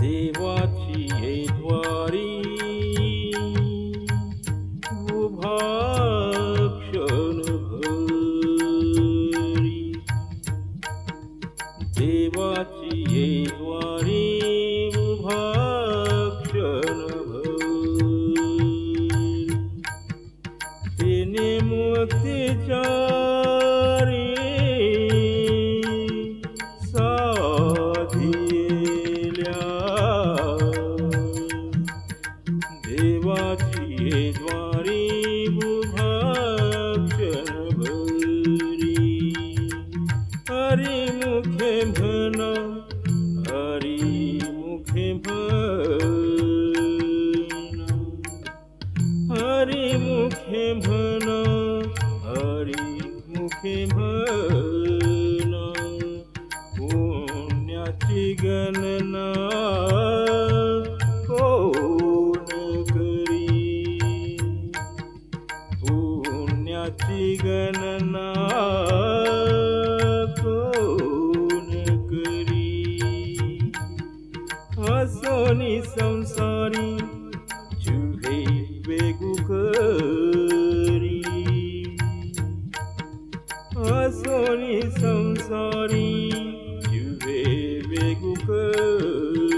देवाची हे द्वारी उभा क्षण भरी देवाची ये द्वारी उभा क्षण भरी तिने मुक्तीच्या देवाची ये द्वारी उभा क्षणभरी हरी मुखे म्हण हरी मुखे म्हण हरी मुखे म्हण हरी मुखे म्हण पुण्याची गणना गणना कोण करी? हसोनी संसारी जुहे वेगू करी. हसोनी संसारी जुहे वेगू करी.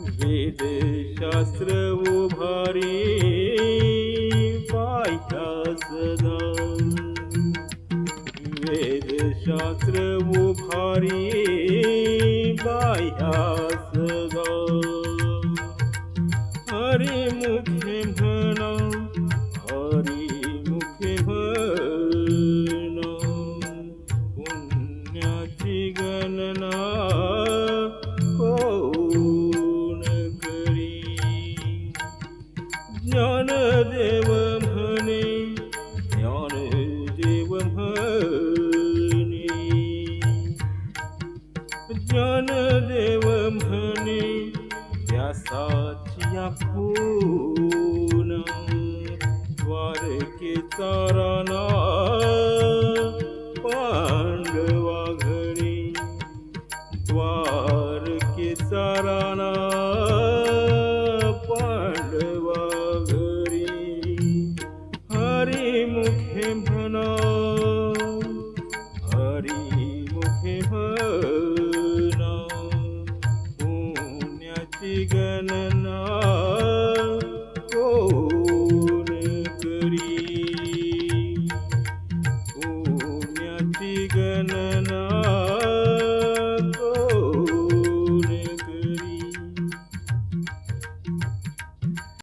वेद शास्त्र उभारी শত্রুমুখরি বায়াস হরি মুখে ভণ হরি মুখে ভণ পুণ্য চিগণনা করি। জনদেব ভনে ज्ञानदेव म्हणे व्यासाची आपून द्वारकेचा राणा पांडवा घरी द्वारकेचा राणा We're gonna know.